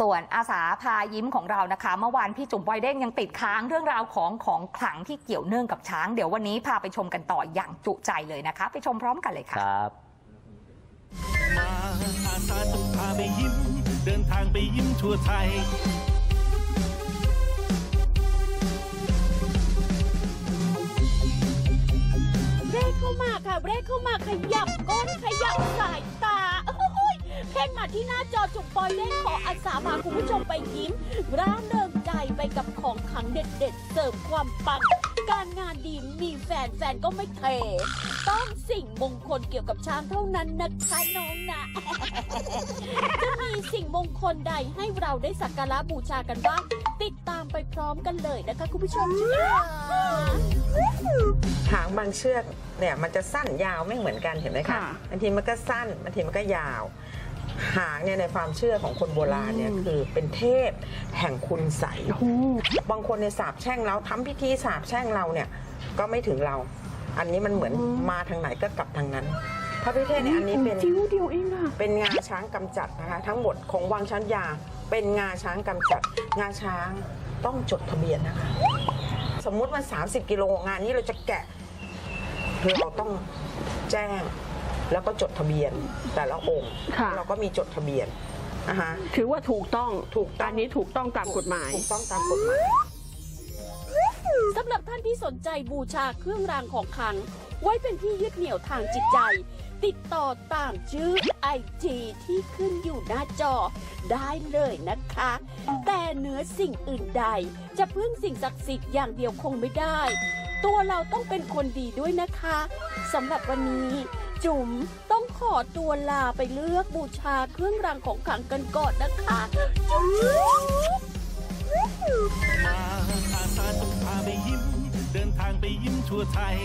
ส่วนอาสาพายิ้มของเรานะคะเมื่อวานพี่จุ๋มไวเด้งยังติดค้างเรื่องราวของของขลังที่เกี่ยวเนื่องกับช้าง เดี๋ยววันนี้พาไปชมกันต่ออย่างจุใจเลยนะคะ ไปชมพร้อมกันเลยคค่ะรับมาอาสาจะพาไปยิ้ม เดินทางไปยิ้มทั่วไทย เร่เข้ามาค่ะ เร่เข้ามาขยับก้นขยับสายตาโอ้ย เพ่งมาที่หน้าจอจุกปอยเล่นขออาสาพาคุณผู้ชมไปยิ้มร่าเริงใจไปกับของขลังเด็ดๆ เสริมความปัง การงานดีมีแฟนแฟนก็ไม่เท ต้องสิ่งมงคลเกี่ยวกับช้างเท่านั้นนะคะน้องนะ จะมีสิ่งมงคลใดให้เราได้สักการะบูชากันบ้าง ติดตามไปพร้อมกันเลยนะคะคุณผู้ชมค่ะหางบางเชือกเนี่ยมันจะสั้นยาวไม่เหมือนกันเห็นไหมคะค่ะบางทีมันก็สั้นบางทีมันก็ยาว หางเนี่ยในความเชื่อของคนโบราณเนี่ยคือเป็นเทพแห่งคุณใสยบางคนในยสาบแช่งเราทำพิธีสาบแช่งเราเนี่ยก็ไม่ถึงเรา อันนี้มันเหมือนมาทางไหนก็กลับทางนั้นพระพิเทศเนี่ยอันนี้เป็นจิ้วเดียวเองอะเป็นงาช้างกำจัดนะคะทั้งหมดของวังชั้นยา เป็นงาช้างกำจัด งาช้างต้องจดทะเบียนนะคะ สมมุติมัน 30 กิโลงานนี้เราจะแกะเราต้องแจ้ง แล้วก็จดทะเบียนแต่ละองค์ค่ะ เราก็มีจดทะเบียนนะคะ ถือว่าถูกต้องถูกต้อง อันนี้ถูกต้องตามกฎหมาย ถูกต้องตามกฎหมาย สำหรับท่านที่สนใจบูชาเครื่องรางของขลัง ไว้เป็นที่ยึดเหนี่ยวทางจิตใจ ติดต่อตามชื่อไอจีที่ขึ้นอยู่หน้าจอได้เลยนะคะ แต่เหนือสิ่งอื่นใด จะพึ่งสิ่งศักดิ์สิทธิ์อย่างเดียวคงไม่ได้ ตัวเราต้องเป็นคนดีด้วยนะคะสำหรับวันนี้ จุ๋มต้องขอตัวลาไปเลือกบูชาเครื่องรางของขลังกันก่อนนะคะจุ๋มมาอาสาจะพาไปยิ้ม เดินทางไปยิ้มทั่วไทย